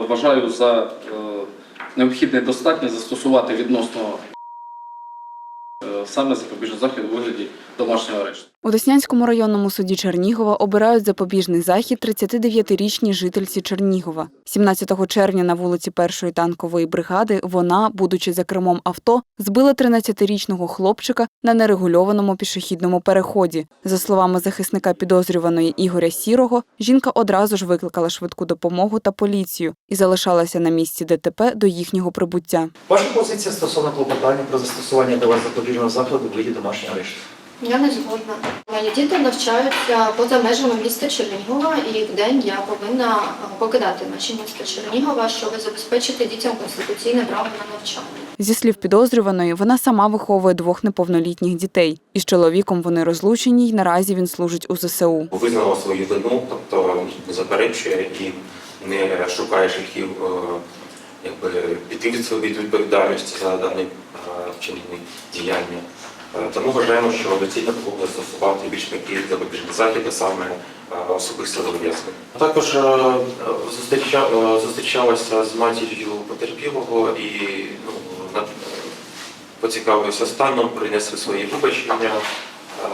Вважаю за е, необхідне достатньо застосувати відносно е, саме запобіжний захід у вигляді домашнього арешту. У Деснянському районному суді Чернігова обирають запобіжний захід 39-річній жительці Чернігова. 17 червня на вулиці першої танкової бригади вона, будучи за кермом авто, збила 13-річного хлопчика на нерегульованому пішохідному переході. За словами захисника підозрюваної Ігоря Сірого, жінка одразу ж викликала швидку допомогу та поліцію і залишалася на місці ДТП до їхнього прибуття. Ваша позиція стосовно клопотання про застосування до вас запобіжного заходу виді домашнього арешту. Я не згодна. Мої діти навчаються поза межами міста Чернігова, і в день я повинна е, покидати межі міста Чернігова, щоб забезпечити дітям конституційне право на навчання. Зі слів підозрюваної, вона сама виховує двох неповнолітніх дітей. Із чоловіком вони розлучені й наразі він служить у ЗСУ. визнала свою вину, тобто не заперечує і не шукає шляхів е, якби, піти від своєї відповідальності за дане е, вчинені діяння. Е, Тому вважаємо, що доцільно було застосувати більш м'які запобіжні заходи, саме особисто зобов'язки. Також е, е, зустрічалася з матір'ю потерпілого і ну, поцікавився станом, принесли свої вибачення е,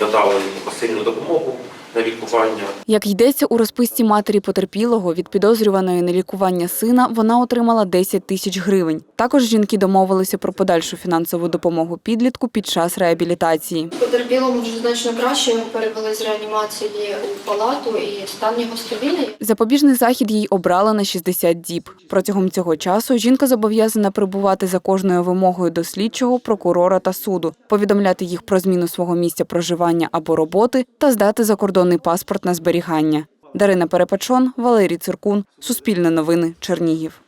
надали йому посильну допомогу на лікування. Як йдеться у розписці матері потерпілого, від підозрюваної на лікування сина вона отримала 10 тисяч гривень. Також жінки домовилися про подальшу фінансову допомогу підлітку під час реабілітації. Потерпілому вже значно краще його перевели з реанімації у палату, і стан його стабільний. Запобіжний захід їй обрали на 60 діб. Протягом цього часу жінка зобов'язана прибувати за кожною вимогою до слідчого, прокурора та суду, повідомляти їх про зміну свого місця проживання або роботи та здати закордонний паспорт на зберігання. Дарина Перепачон, Валерій Циркун, Суспільне новини, Чернігів.